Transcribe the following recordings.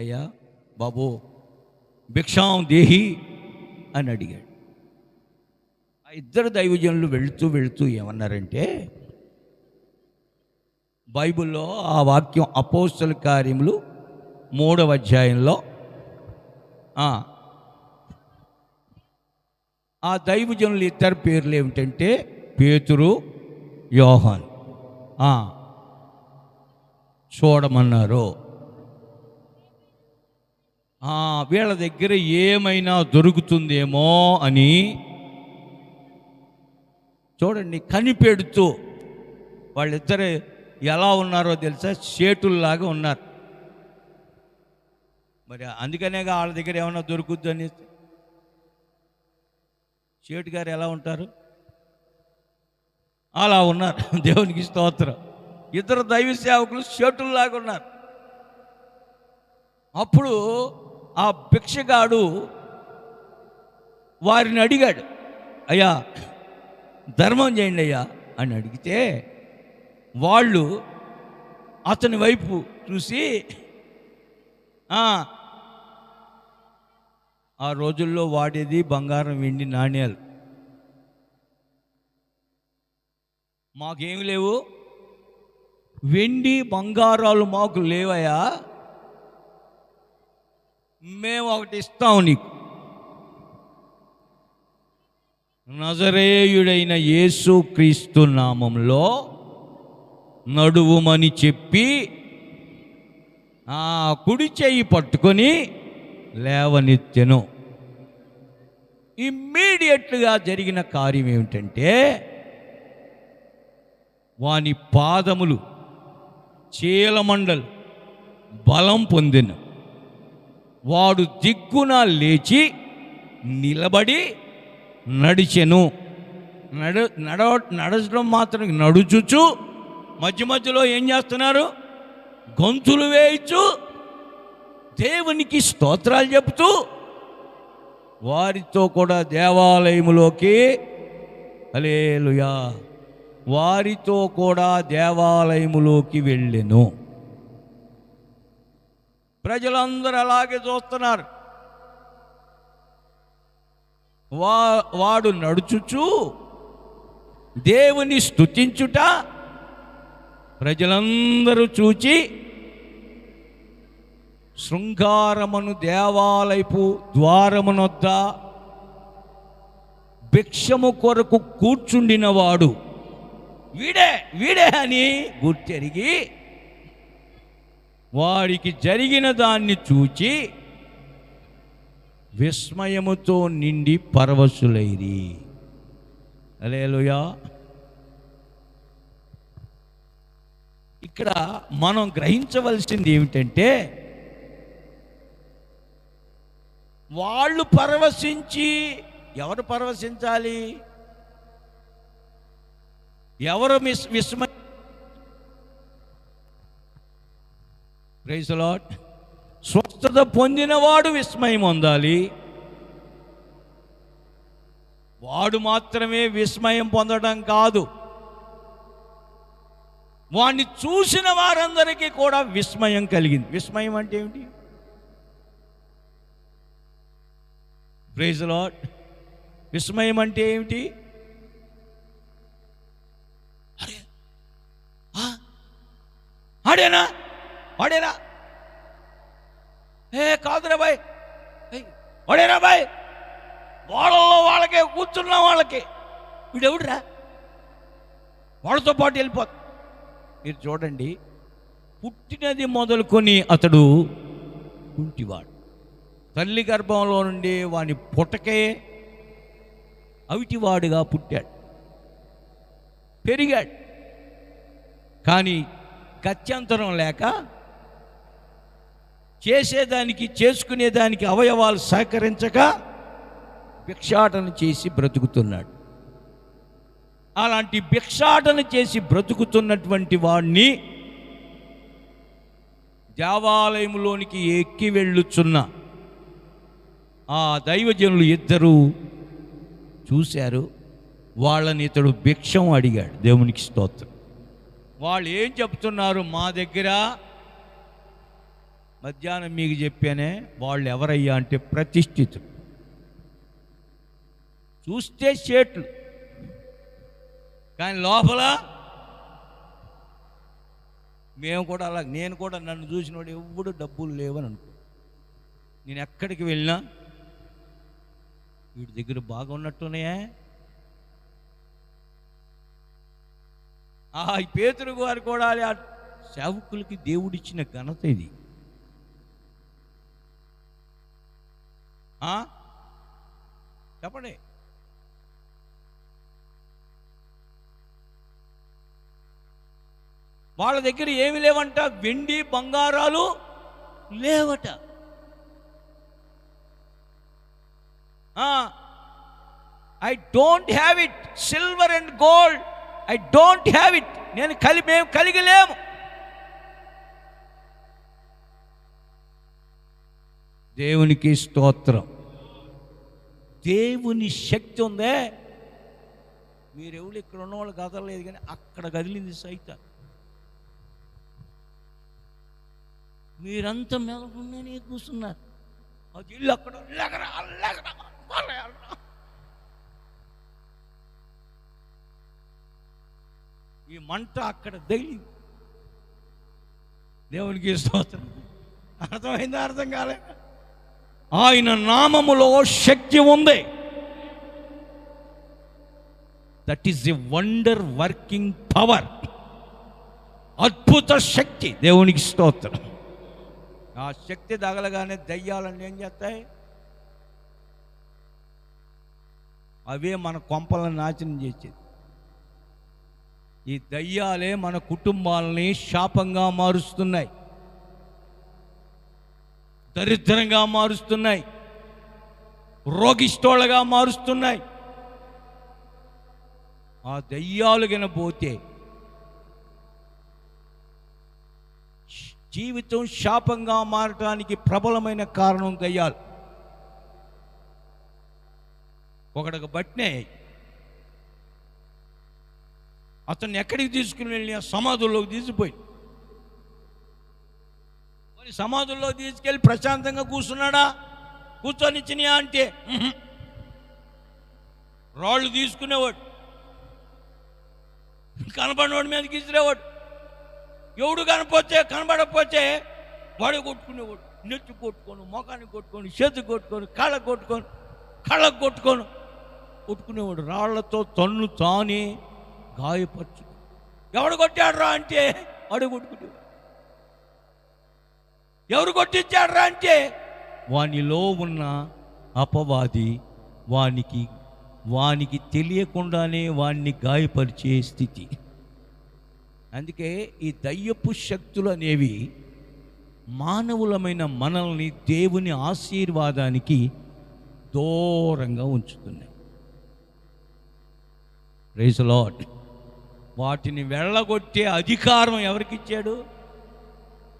అయ్యా బాబు భిక్షాం దేహి అని అడిగాడు. ఆ ఇద్దరు దైవజనులు వెళుతూ వెళుతూ ఏమన్నారంటే బైబిల్లో ఆ వాక్యం అపోస్తల కార్యములు మూడవ అధ్యాయంలో ఆ, దైవజనులు ఇద్దరు పేర్లు ఏమిటంటే పేతురు యోహాన్. చూడమన్నారు. వీళ్ళ దగ్గర ఏమైనా దొరుకుతుందేమో అని చూడండి కనిపెడుతూ వాళ్ళిద్దరు ఎలా ఉన్నారో తెలుసా? చేటుల్లాగా ఉన్నారు. మరి అందుకనేగా వాళ్ళ దగ్గర ఏమైనా దొరుకుద్దు అని చేటు గారు ఎలా ఉంటారు? అలా ఉన్నారు. దేవునికి స్తోత్రం. ఇద్దరు దైవ సేవకులు చేటుల్లాగా ఉన్నారు. అప్పుడు ఆ భిక్షగాడు వారిని అడిగాడు అయ్యా ధర్మం చేయండి అయ్యా అని అడిగితే వాళ్ళు అతని వైపు చూసి "ఆ, రోజుల్లో వాడేది బంగారం వెండి నాణ్యాలు మాకేమి లేవు? వెండి బంగారాలు మాకు లేవయా మేము ఒకటి ఇస్తాం నీకు. నజరేయుడైన యేసు క్రీస్తు నామంలో నడువుమని చెప్పి ఆ కుడి చెయ్యి పట్టుకొని లేవనెత్తెను. ఇమ్మీడియట్గా జరిగిన కార్యం ఏమిటంటే వాని పాదములు చీలమండలు బలం పొందిన. వాడు దిగ్గున లేచి నిలబడి నడిచెను. నడ నడ నడచడం మాత్రం నడుచుచు. మధ్య మధ్యలో ఏం చేస్తున్నారు? గొంతులు వేయచ్చు దేవునికి స్తోత్రాలు చెబుతూ వారితో కూడా దేవాలయములోకి అలేలుయా వారితో కూడా దేవాలయములోకి వెళ్ళెను. ప్రజలందరూ అలాగే చూస్తున్నారు. వా వాడు నడుచుచు దేవుని స్తుతించుట ప్రజలందరూ చూచి శృంగారమును దేవాలయపు ద్వారమునొద్ద భిక్షము కొరకు కూర్చుండినవాడు. వీడే వీడే అని గుర్తెరిగి వారికి జరిగిన దాన్ని చూచి విస్మయముతో నిండి పరవశులైరి. అలేలుయా ఇక్కడ మనం గ్రహించవలసింది ఏమిటంటే వాళ్ళు పరవశించి ఎవరు పరవశించాలి? ఎవరు మిస్ విస్మ ప్రైజ్ లాట్ స్వస్థత పొందినవాడు విస్మయం పొందాలి. వాడు మాత్రమే విస్మయం పొందడం కాదు. వాణ్ణి చూసిన వారందరికీ కూడా విస్మయం కలిగింది. విస్మయం అంటే ఏమిటి? ప్రైజ్ లాట్ విస్మయం అంటే ఏమిటి? అరే ఆడేనా? వాడేనా ఏ కాదురా బాయ్. వాడేరా వాడేనా బాయ్. వాళ్ళల్లో వాళ్ళకే కూర్చున్న వాళ్ళకి. వీడెవడురా? వాళ్ళతో పాటు వెళ్ళిపోతుంది మీరు చూడండి పుట్టినది మొదలుకొని అతడు కుంటివాడు. తల్లి గర్భంలో నుండి వాని పుట్టకే అవిటివాడుగా పుట్టాడు. పెరిగాడు. కానీ గత్యంతరం లేక చేసేదానికి చేసుకునేదానికి అవయవాలు సహకరించక భిక్షాటన చేసి బ్రతుకుతున్నాడు. అలాంటి భిక్షాటన చేసి బ్రతుకుతున్నటువంటి వాడిని దేవాలయంలోనికి ఎక్కి వెళ్ళుచున్న ఆ దైవజనులు ఇద్దరు చూశారు. వాళ్ళని ఇతడు భిక్షం అడిగాడు దేవునికి స్తోత్రం. వాళ్ళు ఏం చెప్తున్నారు? మా దగ్గర మధ్యాహ్నం మీకు చెప్పానే వాళ్ళు ఎవరయ్యా అంటే ప్రతిష్ఠితులు. చూస్తే చేట్లు కానీ లోపల మేము కూడా అలా నేను కూడా నన్ను చూసినోడు ఎవడు డబ్బులు లేవని అనుకో. నేను ఎక్కడికి వెళ్ళినా వీడి దగ్గర బాగా ఉన్నట్టున్నాయే. ఆ పేతురు గారు కూడా సేవకులకి దేవుడిచ్చిన ఘనత ఇది. చెప్పండి. వాళ్ళ దగ్గర ఏమి లేవంట? వెండి బంగారాలు లేవట. I don't have it silver and gold I don't have it నేను కలి మేము కలిగి లేము. దేవునికి స్తోత్రం. దేవుని శక్తి ఉందే. మీరెవరు ఇక్కడ ఉన్నవాళ్ళు కదలలేదు కానీ అక్కడ కదిలింది సైతం మీరంతా మెదకుండానే కూర్చున్నారు. అది ఇల్లు అక్కడ ఈ మంట అక్కడ దగిలింది దేవునికి స్తోత్రం. అర్థమైందా? అర్థం కాలేదు? ఆయన నామములో శక్తి ఉంది. That is a wonder working power అద్భుత శక్తి. దేవునికి స్తోత్రం. ఆ శక్తి తగలగానే దయ్యాలన్నీ ఏం చేస్తాయి? అవే మన కొంపలను నాశనం చేసేది. ఈ దయ్యాలే మన కుటుంబాలని శాపంగా మారుస్తున్నాయి. దరిద్రంగా మారుస్తున్నాయి. రోగిష్టోళ్ళగా మారుస్తున్నాయి. ఆ దయ్యాలు పోతే జీవితం శాపంగా మారటానికి ప్రబలమైన కారణం దయ్యాలు. ఒకడికి బట్టినే అతన్ని ఎక్కడికి తీసుకుని వెళ్ళి ఆ సమాధుల్లోకి తీసిపోయింది. సమాధుల్లో తీసుకెళ్ళి ప్రశాంతంగా కూర్చున్నాడా? కూర్చొనిచ్చినాయా అంటే రాళ్ళు తీసుకునేవాడు. కనపడినోడి మీద ఇసిరేవాడు ఎవడు కనపోతే కనబడకపోతే వాడు కొట్టుకునేవాడు. నెత్తి కొట్టుకొని ముఖానికి కొట్టుకొని చేతి కొట్టుకొని కాళ్ళకు కొట్టుకొని కళ్ళకు కొట్టుకొని కొట్టుకునేవాడు. రాళ్ళతో తన్ను తానే గాయపరచు ఎవడు కొట్టాడురా అంటే వాడు కొట్టుకునేవాడు. ఎవరు కొట్టించాడురా అంటే? వానిలో ఉన్న అపవాది వానికి వానికి తెలియకుండానే వాణ్ణి గాయపరిచే స్థితి. అందుకే ఈ దయ్యపు శక్తులు అనేవి మానవులమైన మనల్ని దేవుని ఆశీర్వాదానికి దూరంగా ఉంచుతున్నాయి. రైస్ లాడ్ వాటిని వెళ్ళగొట్టే అధికారం ఎవరికి ఇచ్చాడు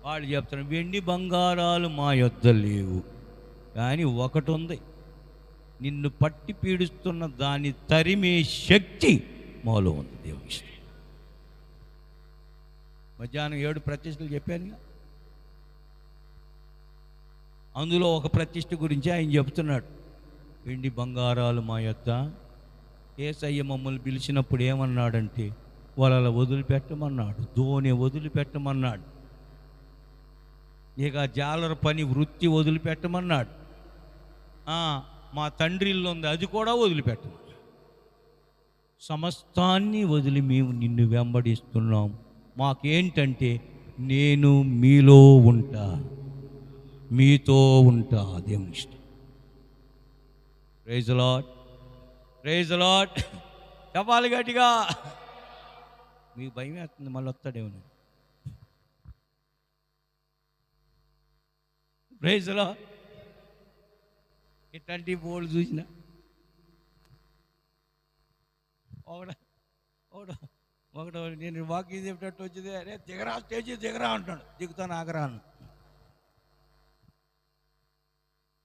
వాళ్ళు చెప్తున్నారు వెండి బంగారాలు మా యొద్ద లేవు కానీ ఒకటి ఉంది నిన్ను పట్టి పీడిస్తున్న దాన్ని తరిమే శక్తి మాలో ఉంది దేవుని మధ్యాహ్నం ఏడు ప్రతిష్టలు చెప్పాను అందులో ఒక ప్రతిష్ట గురించి ఆయన చెప్తున్నాడు. వెండి బంగారాలు మా యొక్క ఏసయ్య మమ్మల్ని పిలిచినప్పుడు ఏమన్నాడంటే వాళ్ళ వదిలిపెట్టమన్నాడు ధోని వదిలిపెట్టమన్నాడు. ఇక జాలర పని వృత్తి వదిలిపెట్టమన్నాడు. మా తండ్రి ఇల్లు ఉంది అది కూడా వదిలిపెట్టమన్నాడు. సమస్తాన్ని వదిలి మేము నిన్ను వెంబడిస్తున్నాం. మాకేంటంటే నేను మీలో ఉంటా మీతో ఉంటా దేవుని ఇష్టం. ప్రైజ్ లాట్ ప్రైజ్ లాట్ చెప్పాలి గట్టిగా. మీకు భయం వేస్తుంది మళ్ళీ వస్తాడేమో ప్రైజ్ లాట్ ఇట్లాంటి బోర్డు చూసిన ఒకడ ఒకడు ఒకడు నేను వాకింగ్ చెప్పేటట్టు వచ్చింది అరే దిగరా స్టేజ్ దిగరా అంటాడు దిగుతాను ఆగరా అన్న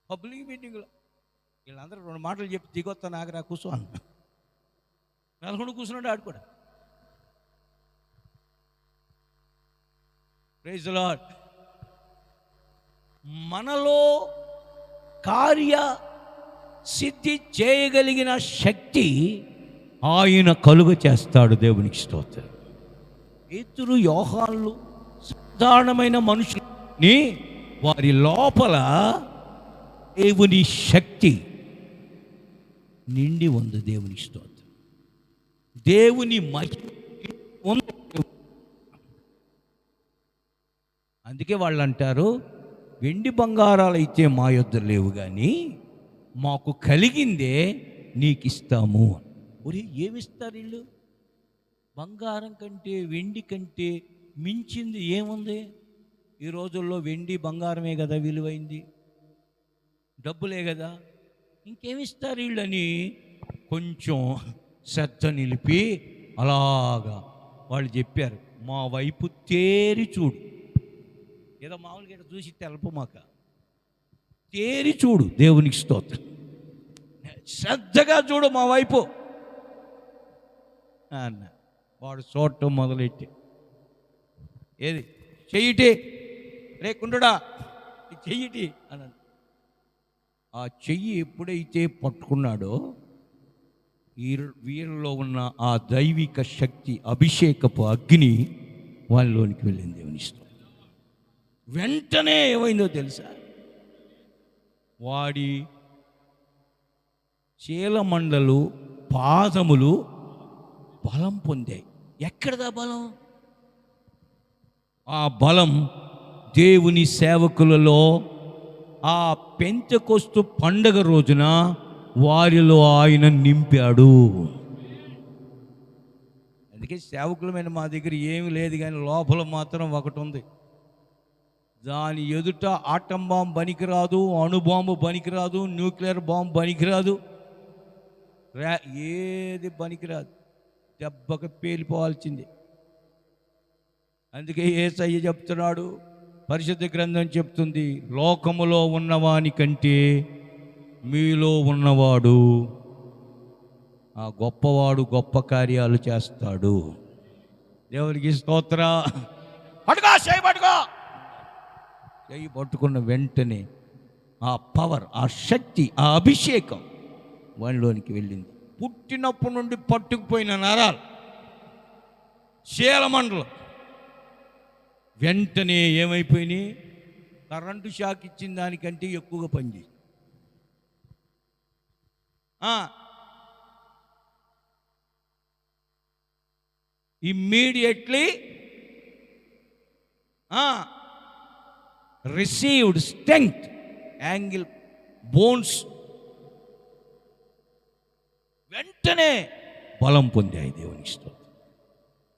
పబ్లిక్ మీటింగ్లో వీళ్ళందరూ రెండు మాటలు చెప్పి దిగొస్తాను ఆగరా కూర్చో అన్న నలుగురు కూర్చున్నాడు ఆడు కూడా ప్రైజ్ లాడ్ మనలో కార్య సిద్ధి చేయగలిగిన శక్తి ఆయన కలుగ చేస్తాడు దేవునికి స్తోత్రం. పేతురు యోహాన్లు సాధారణమైన మనుషులని వారి లోపల దేవుని శక్తి నిండి ఉంది దేవుని స్తోత్రం. దేవుని మహిమ ఉంది. అందుకే వాళ్ళు అంటారు వెండి బంగారాలు అయితే మా యొద్ద లేవు కానీ మాకు కలిగిందే నీకు ఇస్తాము ఒరే ఏమిస్తారు వీళ్ళు? బంగారం కంటే వెండి కంటే మించింది ఏముంది? ఈ రోజుల్లో వెండి బంగారమే కదా విలువైంది. డబ్బులే కదా. ఇంకేమిస్తారు వీళ్ళని? కొంచెం శ్రద్ధ నిలిపి అలాగా వాళ్ళు చెప్పారు. మా వైపు తేరి చూడు. ఏదో మామూలుగా ఇట్లా చూసి తెలపు మాక. తేరి చూడు దేవునికి స్తోత్రం. శ్రద్ధగా చూడు మా వైపు. అన్న. వాడు చూడటం మొదలెట్టి. ఏది? చెయ్యిటి. రే కుండుడా. ఈ చెయ్యిటి అన్నాడు. ఆ చెయ్యి ఎప్పుడైతే పట్టుకున్నాడో వీరు వీరిలో ఉన్న ఆ దైవిక శక్తి అభిషేకపు అగ్ని వాళ్ళలోనికి వెళ్ళింది దేవుని వెంటనే ఏమైందో తెలుసా? వాడి చీలమండలు పాదములు బలం పొందాయి. ఎక్కడదా బలం? ఆ బలం దేవుని సేవకులలో ఆ పెంచకొస్తు పండగ రోజున వారిలో ఆయన నింపాడు. అందుకే సేవకులమైన మా దగ్గర ఏమీ లేదు కానీ లోపల మాత్రం ఒకటి ఉంది. దాని ఎదుట ఆటం బాంబు పనికిరాదు అణుబాంబు పనికిరాదు న్యూక్లియర్ బాంబు పనికిరాదు. రా ఏది పనికిరాదు. దెబ్బకి పేలిపోవాల్సిందే. అందుకే ఏసయ్య చెప్తున్నాడు పరిశుద్ధ గ్రంథం చెప్తుంది లోకములో ఉన్నవాని కంటే మీలో ఉన్నవాడు ఆ గొప్పవాడు గొప్ప కార్యాలు చేస్తాడు. దేవునికి స్తోత్ర. పట్టుకో చేయి పట్టుకో. చేయి పట్టుకున్న వెంటనే ఆ పవర్ ఆ శక్తి ఆ అభిషేకం వానిలోనికి వెళ్ళింది. పుట్టినప్పటి నుండి పట్టుకుపోయిన నరాలు శీలమండలం వెంటనే ఏమైపోయినాయి? కరెంటు షాక్ ఇచ్చిన దానికంటే ఎక్కువగా పనిచేసి immediately received strength ankle bones వెంటనే బలం పొందాయి దేవుని స్తోత్రం.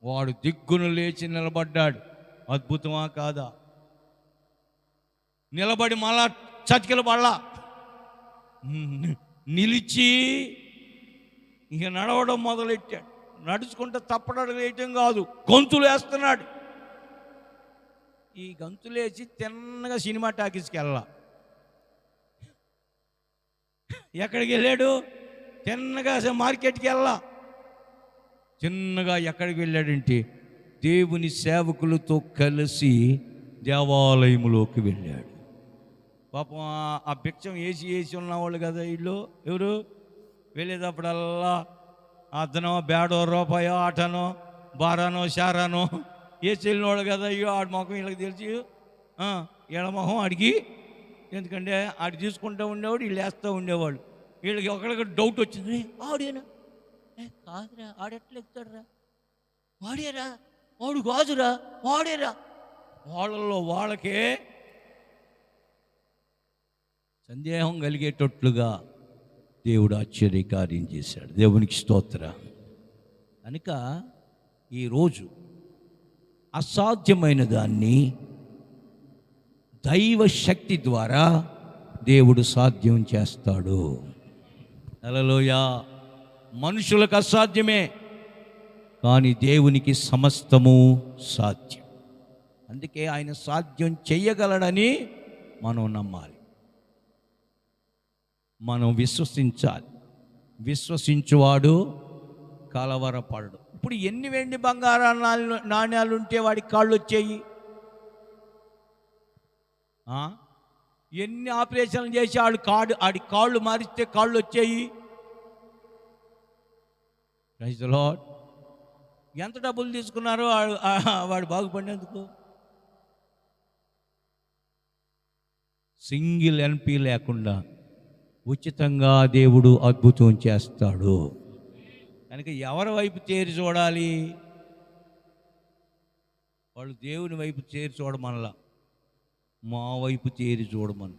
వాడు దిగ్గును లేచి నిలబడ్డాడు. అద్భుతమా కాదా? నిలబడి మళ్ళా చతికిల పడలా. నిలిచి ఇక నడవడం మొదలెట్టాడు. నడుచుకుంటే తప్పడం వేయటం కాదు. గొంతులు వేస్తున్నాడు ఈ గంతులేసి తిన్నగా సినిమా టాకీస్కి వెళ్ళా. ఎక్కడికి వెళ్ళాడు? తిన్నగా అసలు మార్కెట్కి వెళ్ళా. చిన్నగా ఎక్కడికి వెళ్ళాడంటే దేవుని సేవకులతో కలిసి దేవాలయంలోకి వెళ్ళాడు. పాపం ఆ- భిక్షం వేసి వేసి ఉన్నవాళ్ళు కదా వీళ్ళు? ఎవరు? వెళ్ళేటప్పుడల్లా అద్దనో బేడో రూపాయో ఆటనో బారానో షారానో వేసి వెళ్ళినవాళ్ళు కదా? అయ్యో ఆడి మొఖం వీళ్ళకి తెలిసి. ఎడమొహం మొహం అడిగి ఎందుకంటే ఆడు తీసుకుంటూ ఉండేవాడు వీళ్ళు వేస్తూ ఉండేవాళ్ళు. వీళ్ళకి ఒకరికి డౌట్ వచ్చింది. ఆడేనా? ఏ, కాదురా ఆడెట్లా ఎక్కుతాడురా? వాడేరా? వాడు కాదురా వాడేరా? వాళ్ళల్లో వాళ్ళకే సందేహం కలిగేటట్లుగా దేవుడు ఆశ్చర్యకార్యం చేశాడు. దేవునికి స్తోత్ర. కనుక ఈరోజు అసాధ్యమైన దాన్ని దైవ శక్తి ద్వారా దేవుడు సాధ్యం చేస్తాడు. నెలలోయ మనుషులకు అసాధ్యమే కానీ దేవునికి సమస్తము సాధ్యం. అందుకే ఆయన సాధ్యం చేయగలడని మనం నమ్మాలి. మనం విశ్వసించాలి. విశ్వసించువాడు కలవరపడడు. ఇప్పుడు ఎన్ని వెండి బంగారా నాణ్యాలు ఉంటే వాడికి కాళ్ళు వచ్చాయి? ఎన్ని ఆపరేషన్లు చేసి ఆడు కాడు ఆడి కాళ్ళు మారిస్తే కాళ్ళు వచ్చాయి? లాడ్ ఎంత డబ్బులు తీసుకున్నారో వాడు- వాడు బాగుపడినందుకు. సింగిల్ ఎన్పి లేకుండా ఉచితంగా దేవుడు అద్భుతం చేస్తాడు. కనుక ఎవరి వైపు చేరి చూడాలి? వాళ్ళు దేవుని వైపు చేరి చూడమనలా. మా వైపు చేరి చూడమను.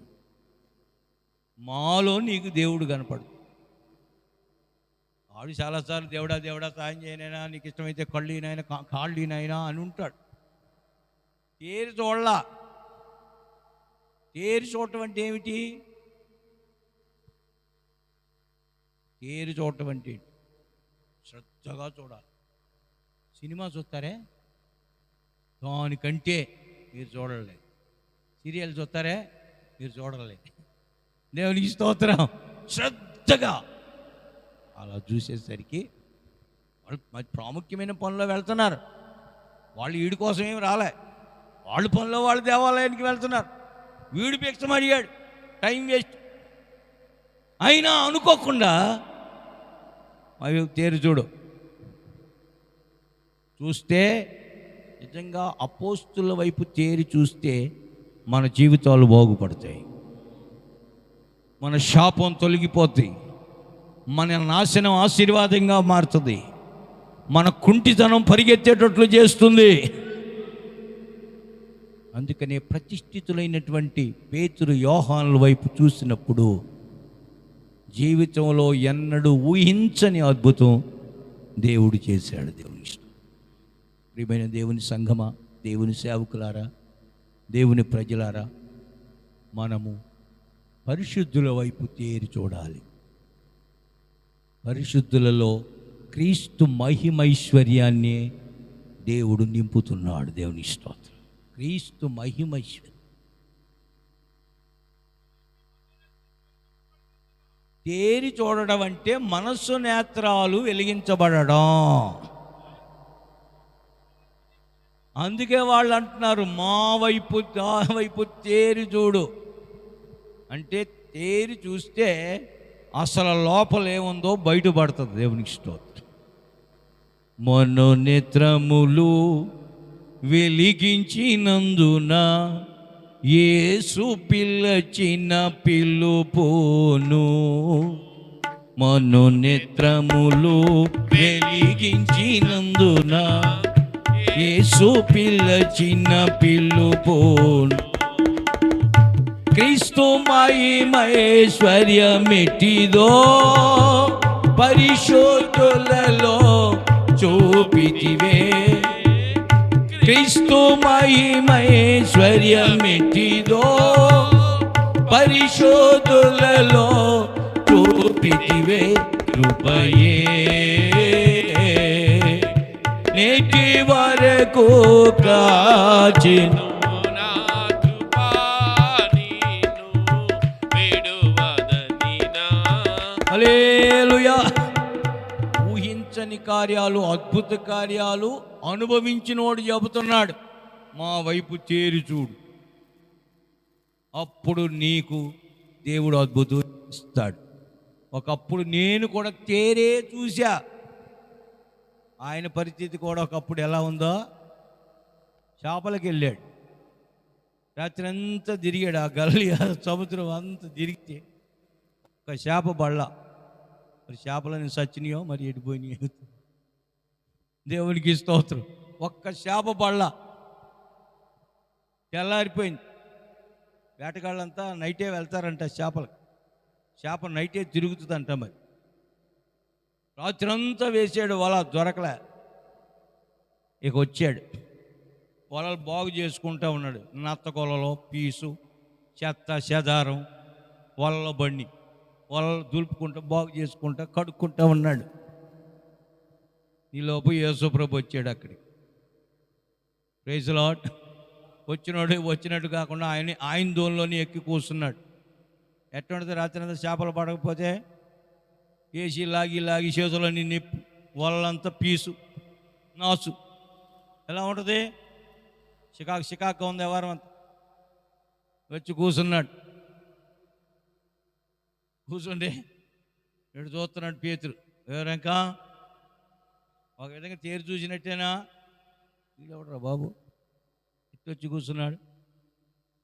మాలో నీకు దేవుడు కనపడు వాడు చాలాసార్లు దేవుడా దేవుడా సాయం చేయనైనా నీకు ఇష్టమైతే కళ్ళు ఈనైనా కా- కాళ్ళు అని ఉంటాడు. చేరి చూడలా. తేరి చూడటం అంటే ఏమిటి? చేరి చూడటం అంటే ఏంటి? శ్రద్ధగా చూడాలి. సినిమా చూస్తారే? దానికంటే మీరు చూడలేదు. సీరియల్ చూస్తారే? మీరు చూడలేదు. దేవునికి స్తోత్రం. శ్రద్ధగా. అలా చూసేసరికి వాళ్ళు మరి ప్రాముఖ్యమైన పనిలో వెళ్తున్నారు. వాళ్ళు వీడి కోసం ఏమి రాలే. వాళ్ళు పనిలో వాళ్ళు దేవాలయానికి వెళ్తున్నారు. వీడు భిక్షం అడిగాడు టైం వేస్ట్. అయినా అనుకోకుండా అవి తేరు చూడు. చూస్తే నిజంగా అపోస్తుల వైపు తేరి చూస్తే మన జీవితాలు బాగుపడతాయి. మన శాపం తొలగిపోతాయి మన నాశనం ఆశీర్వాదంగా మారుతుంది. మన కుంటితనం పరిగెత్తేటట్లు చేస్తుంది. అందుకనే ప్రతిష్ఠితులైనటువంటి పేతురు యోహానుల వైపు చూసినప్పుడు జీవితంలో ఎన్నడూ ఊహించని అద్భుతం దేవుడు చేశాడు దేవుని ఇష్టం. ప్రియమైన దేవుని సంఘమా దేవుని సేవకులారా దేవుని ప్రజలారా మనము పరిశుద్ధుల వైపు తేరి చూడాలి. పరిశుద్ధులలో క్రీస్తు మహిమైశ్వర్యాన్ని దేవుడు నింపుతున్నాడు దేవుని స్తోత్రం. క్రీస్తు మహిమైశ్వర్యం. తేరి చూడడం అంటే మనస్సు నేత్రాలు వెలిగించబడడం. అందుకే వాళ్ళు అంటున్నారు మా వైపు దా వైపు తేరి చూడు. అంటే తేరి చూస్తే అసలు లోపల ఏముందో బయటపడుతుంది దేవునికి స్తోత్రం. మనోనేత్రములు వెలిగించినందున యేసు పిల్లచిన పిల్లుపోను మనోనేత్రములు వెలిగించినందున యేసు పిల్లచిన పిల్లుపోను క్రీస్తు మహిమైశ్వర్యమిటిదో పరిశోధులలో చూపితివే. క్రీస్తు మహిమైశ్వర్యమిటిదో పరిశోధులలో చూపితివే కృపయే. నేటి వరకు కాచిన కార్యాలు అద్భుత కార్యాలు అనుభవించినోడు చెబుతున్నాడు మా వైపు చేరి చూడు. అప్పుడు నీకు దేవుడు అద్భుతం ఇస్తాడు ఒకప్పుడు నేను కూడా తేరే చూశా. ఆయన పరిస్థితి కూడా ఒకప్పుడు ఎలా ఉందో? చేపలకి వెళ్ళాడు. రాత్రి అంతా తిరిగాడు. ఆ గల్లి ఆ సముద్రం అంతా తిరిగితే ఒక చేప బళ్ళ మరి చేపలని సచ్చినాయో మరి ఎడిపోయినాయో దేవునికి స్తోత్రం. ఒక్క చేప పళ్ళ తెల్లారిపోయింది. వేటగాళ్ళంతా నైటే వెళ్తారంట చేపలకు. చేప నైటే తిరుగుతుందంట మరి. రాత్రంతా వేసాడు వల దొరకలే. ఇక వచ్చాడు. వలలు బాగు చేసుకుంటా ఉన్నాడు. నత్తకొలలో పీసు చెత్త చెదారం వలలో బండి. వలలు దులుపుకుంటూ బాగు చేసుకుంటా కడుక్కుంటా ఉన్నాడు. ఈలోపు యేసుప్రభు వచ్చాడు అక్కడికి. ప్రైజ్ లాట్ వచ్చినోడు వచ్చినట్టు కాకుండా ఆయన ఆయన దూరంలోని ఎక్కి కూర్చున్నాడు. ఎటువంటి రాత్రి అంతా చేపలు పడకపోతే వేసి లాగి లాగి చేతుల్లో నిన్ను వాళ్ళంతా పీసు నాసు. ఎలా ఉంటుంది? చికాకు చికాకు ఉంది ఎవరం అంతా. వచ్చి కూర్చున్నాడు. కూర్చోండి ఇటు చూస్తున్నాడు పేతురు? ఎవరంకా ఒక విధంగా తేరు చూసినట్టేనా? వీడెవడరా బాబు? ఇటు వచ్చి కూర్చున్నాడు.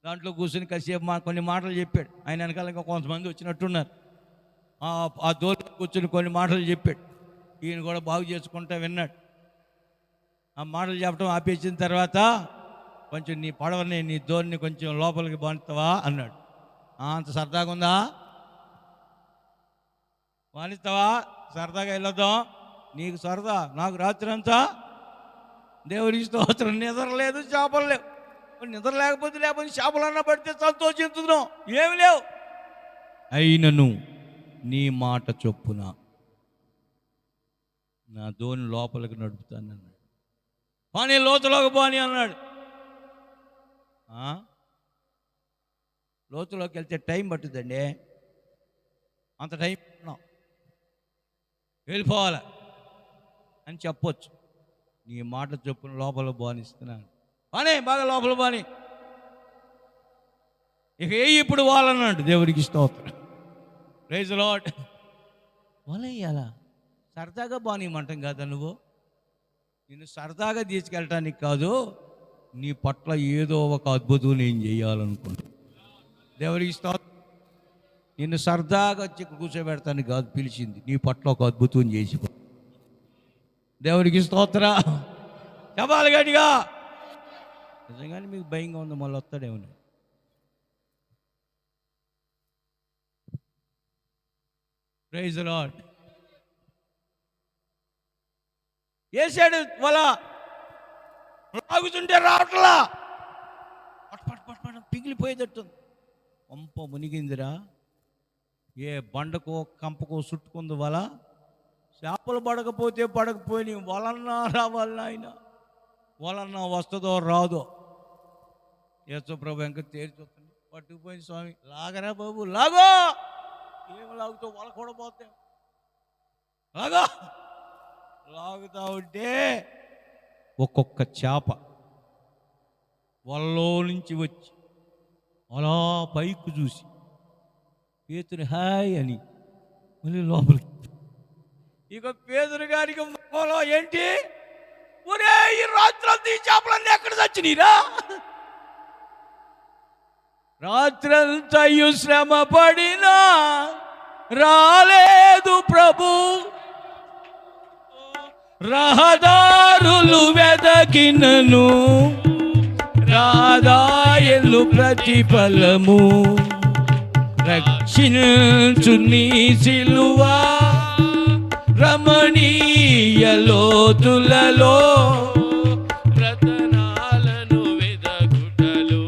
దాంట్లో కూర్చుని కాసేపు మా కొన్ని మాటలు చెప్పాడు. ఆయన వెనకాల ఇంకా కొంతమంది వచ్చినట్టున్నారు. ఆ దోలు కూర్చుని కొన్ని మాటలు చెప్పాడు. ఈయన కూడా బాగు చేసుకుంటా విన్నాడు. ఆ మాటలు చెప్పడం ఆపేసిన తర్వాత కొంచెం నీ పడవని నీ దోరిని కొంచెం లోపలికి బానిస్తావా అన్నాడు. అంత సరదాగా ఉందా బానిస్తావా? సరదాగా వెళ్ళొద్దాం. నీకు సరదా నాకు రాత్రి అంతా దేవుడి స్తోత్రం నిద్ర లేదు చేపలు లేవు. నిద్ర లేకపోతే లేకపోతే చేపలన్నా పడితే సంతోషించుదాం ఏమి లేవు. అయినను నీ మాట చొప్పున నా దోని లోపలికి నడుపుతాను అన్నాడు. పానీ లోతులోకి పోని అన్నాడు. లోతులోకి వెళ్తే టైం పట్టుదండి. అంత టైం వెళ్ళిపోవాలి. అని చెప్పొచ్చు. నీ మాట చొప్పున లోపల బానిస్తున్నాను. బానే బాగా లోపల బాని. ఇక ఏ ఇప్పుడు వాళ్ళన్నాడు? దేవుడికి స్తోత్రం. ప్రైజ్ లాడ్ వాళ్ళేయాలా సరదాగా బానిమంటాం కదా నువ్వు? నిన్ను సరదాగా తీసుకెళ్ళటానికి కాదు నీ పట్ల ఏదో ఒక అద్భుతం నేను చేయాలనుకుంటా దేవుడికి స్తోత్రం. నిన్ను సరదాగా వచ్చి కూర్చోబెడతాను కాదు పిలిచింది. నీ పట్ల ఒక అద్భుతం చేసిపో దేవుడికి స్తోత్ర. చెప్పాలి గట్టిగా. నిజంగానే మీకు భయంగా ఉంది మళ్ళీ వస్తాడేమో ప్రైజ్ లాడ్ వేసాడు వల లాగుతుంటే రావట్లా. పట్ పట్ పట్ పట్ పిగిలిపోయేటట్టు పంప మునిగిందిరా. ఏ బండకో కంపకో చుట్టుకుంది వల చేపలు పడకపోతే పడకపోయి వలన్నా రావాలన్నా ఆయన. వలన్నా వస్తుందో రాదో. యేసుప్రభు వెంక తేల్చొస్తుంది పట్టుకుపోయింది స్వామి. లాగరా బాబు లాగో! ఏం లాగుతావు? వల కూడా పోతే లాగా! లాగుతా ఉంటే ఒక్కొక్క చేప వలలో నుంచి వచ్చి అలా పైకి చూసి పేతుని హాయ్ అని మళ్ళీ లోపలికి ఇక పేదరు గారికి మూలం ఏంటి? ఒరే ఈ రాత్రంతా ఈ చేపలన్నీ ఎక్కడ చచ్చినీరా? రాత్రంతయు శ్రమ పడినా రాలేదు ప్రభు. రహదారులు వెదకినను రాదాయలు ప్రతిఫలము. రక్షించు నీ సిలువా. రమణీయ లోతులలో రతనాలను వెదగుటలు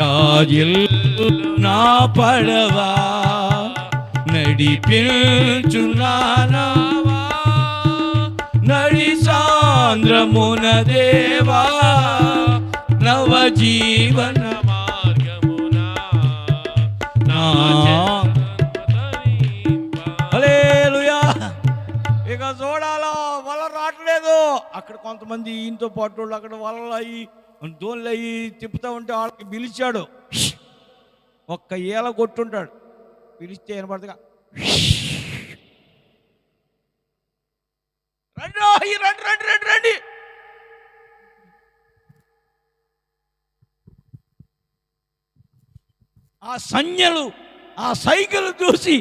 రాజుల్ నా పడవా నడిపించు నానావా నడి సాంద్రమున దేవా నవజీవన మార్గమున. నా కొంతమంది ఈయనతో పాటు వాళ్ళు అక్కడ వలలు అయ్యి దోళ్ళు అయ్యి తిప్పుతూ ఉంటే వాళ్ళకి పిలిచాడు. ఒక్క ఏల కొట్టుంటాడు. పిలిస్తే వినపడదుగా. రండి రండి రండి రండి రండి. ఆ సంజ్ఞలు ఆ సైకిల్ చూసి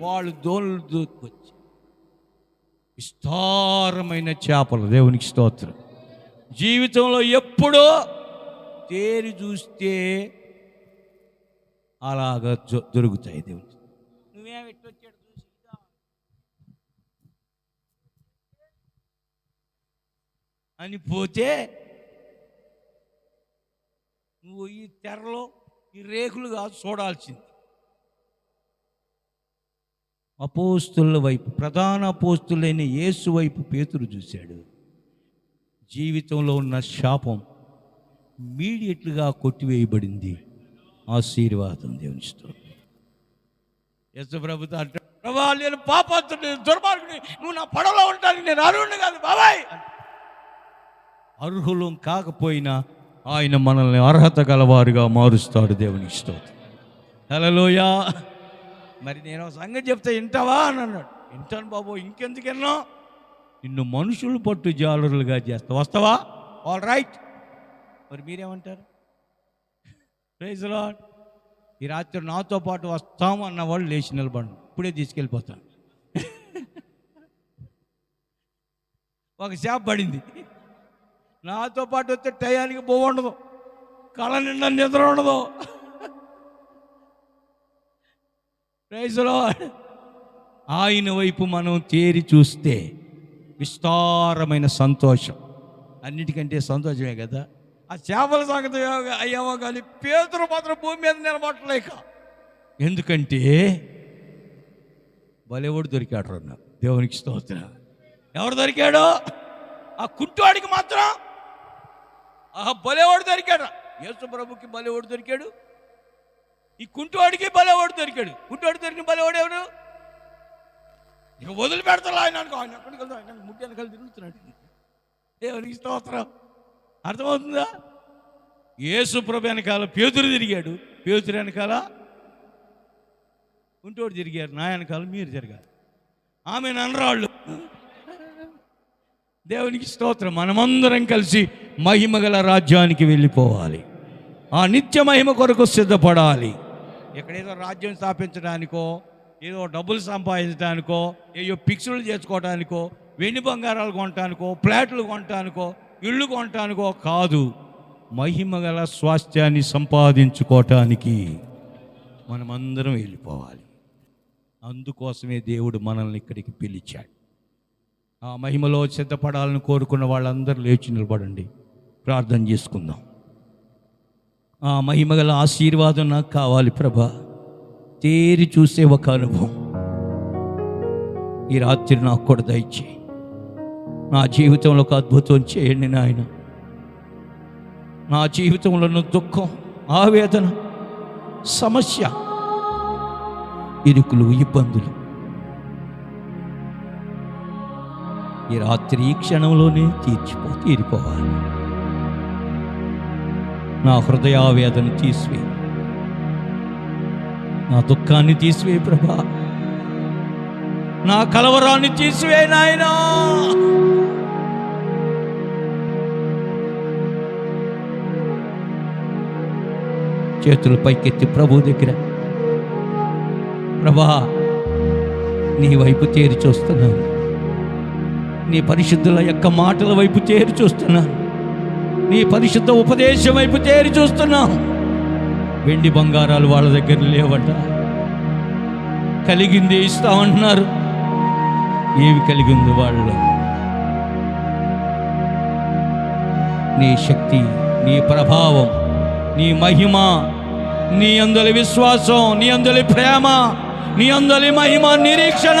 వాళ్ళు దోళ్ళు దూకొచ్చి విస్తారమైన చేపలు. దేవునికి స్తోత్రం. జీవితంలో ఎప్పుడో తేరి చూస్తే అలాగా దొరుకుతాయి దేవునికి. నువ్వేం ఎట్టొచ్చాడు చూసి ఇదా? అని పోతే నువ్వు ఈ తెరలో ఈ రేకులు కాదు చూడాల్సింది. అపోస్తుల వైపు ప్రధాన అపోస్తులైన యేసు వైపు పేతురు చూశాడు. జీవితంలో ఉన్న శాపం మీడియట్లుగా కొట్టివేయబడింది. ఆశీర్వాదం దేవుని స్తోత్రం. ప్రభుత్వం అంటే ప్రభా నేను పాపాత్తుని దుర్మార్గుని నువ్వు నా పడవలో ఉంటాను నేను అర్హుడిని కాదు బాబాయ్! అర్హులం కాకపోయినా ఆయన మనల్ని అర్హత గలవారుగా మారుస్తాడు దేవుని స్తోత్రం. హలోయా మరి నేను ఒక సంగతి చెప్తే వింటావా అని అన్నాడు. వింటాను బాబు ఇంకెందుకు ఎన్నో నిన్ను మనుషులు పట్టు జాలరులుగా చేస్తా వస్తావా? ఆల్ రైట్ మరి మీరేమంటారు? ప్రైజ్ లాడ్ ఈ రాత్రి నాతో పాటు వస్తాము అన్నవాళ్ళు లేచి నిలబడి ఇప్పుడే తీసుకెళ్ళిపోతాను. ఒక చేప పడింది. నాతో పాటు వస్తే టయానికి బొవ్వ ఉండదు. కళ నిండా నిద్ర ఉండదు. Praise lord. ఆయన వైపు మనం తేరి చూస్తే విస్తారమైన సంతోషం. అన్నిటికంటే సంతోషమే కదా? ఆ చేపల సంగతి అయ్యామో కానీ పేదరు మాత్రం భూమి మీద నిలబడలేక ఎందుకంటే బలేవాడు దొరికాడు రన్న దేవునికి స్తోత్రం. ఎవరు దొరికాడు? ఆ కుంటివాడికి మాత్రం. ఆ బలేవాడు దొరికాడు. యేసు ప్రభుకి బలేవాడు దొరికాడు. ఈ కుంటివాడికి బలవాడు దొరికాడు. కుంటివాడు దొరికిన బలేవాడు ఎవరు ఇక వదిలి పెడతాడు ఆయన అనుకో. ఆయన ఎక్కడికి వెళ్తాడు? ఆయన ముట్టి వెనకాల తిరుగుతున్నాడు. దేవునికి స్తోత్రం. అర్థమవుతుందా? యేసు ప్రభు వెనకాల పేతురు తిరిగాడు. పేతురు వెనకాల కుంటోడు తిరిగారు. నా వెనకాల మీరు తిరగాలి. ఆమె నన్నరాళ్ళు. దేవునికి స్తోత్రం. మనమందరం కలిసి మహిమగల రాజ్యానికి వెళ్ళిపోవాలి. ఆ నిత్య మహిమ కొరకు సిద్ధపడాలి. ఎక్కడేదో రాజ్యం స్థాపించడానికో ఏదో డబ్బులు సంపాదించడానికో ఏయో పిక్సులు చేసుకోవడానికో వెండి బంగారాలు కొనటానికో ఫ్లాట్లు కొనటానికో ఇళ్ళు కొనటానికో కాదు. మహిమ గల స్వాస్థ్యాన్ని సంపాదించుకోవటానికి మనమందరం వెళ్ళిపోవాలి. అందుకోసమే దేవుడు మనల్ని ఇక్కడికి పిలిచాడు. ఆ మహిమలో సిద్ధపడాలని కోరుకున్న వాళ్ళందరూ లేచి నిలబడండి. ప్రార్థన చేసుకుందాం. ఆ మహిమగల ఆశీర్వాదం నాకు కావాలి ప్రభా. తేరి చూసే ఒక అనుభవం. ఈ రాత్రి నాకు కూడా దయచేయి. నా జీవితంలో ఒక అద్భుతం చేయండి నాయన. నా జీవితంలో దుఃఖం ఆవేదన సమస్య ఇరుకులు ఇబ్బందులు. ఈ రాత్రి ఈ క్షణంలోనే తీర్చిపో తీరిపోవాలి. నా హృదయావేదన తీసివే నా దుఃఖాన్ని తీసివే ప్రభా. నా కలవరాన్ని తీసివే నాయనా. చేతులు పైకెత్తి ప్రభు దగ్గర. ప్రభా నీ వైపు తేరి చూస్తున్నాను. నీ పరిశుద్ధుల యొక్క మాటల వైపు తేరి చూస్తున్నాను. నీ పరిశుద్ధ ఉపదేశం వైపు తేరి చూస్తున్నాను వెండి బంగారాలు వాళ్ళ దగ్గర లేవట. కలిగింది ఇస్తామంటున్నారు. ఏమి కలిగింది వాళ్ళు? నీ శక్తి నీ ప్రభావం నీ మహిమ నీ అందలి విశ్వాసం నీ అందలి ప్రేమ నీ అందలి మహిమ నిరీక్షణ.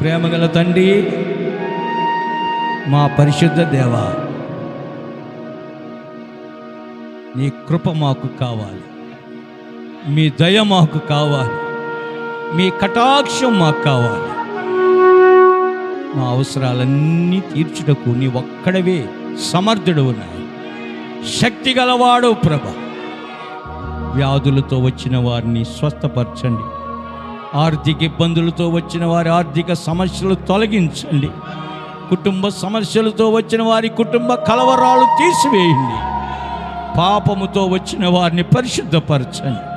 ప్రేమగల తండ్రి మా పరిశుద్ధ దేవ నీ కృప మాకు కావాలి. మీ దయ మాకు కావాలి. మీ కటాక్షం మాకు కావాలి. మా అవసరాలన్నీ తీర్చుటకు నీ ఒక్కడవే సమర్థుడు ఉన్నాయి శక్తి గలవాడు ప్రభ. వ్యాధులతో వచ్చిన వారిని స్వస్థపరచండి. ఆర్థిక ఇబ్బందులతో వచ్చిన వారి ఆర్థిక సమస్యలు తొలగించండి. కుటుంబ సమస్యలతో వచ్చిన వారి కుటుంబ కలవరాలు తీసివేయండి. పాపముతో వచ్చిన వారిని పరిశుద్ధపరచండి.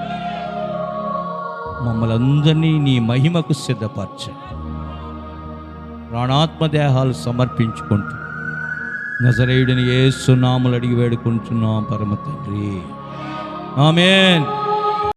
మమ్మల్ని అందరినీ నీ మహిమకు సిద్ధపరచండి. ప్రాణాత్మదేహాలు సమర్పించుకుంటూ నజరేయుడిని ఏ సునాములు అడిగి వేడుకుంటున్నాం పరమ తండ్రి. ఆమెన్.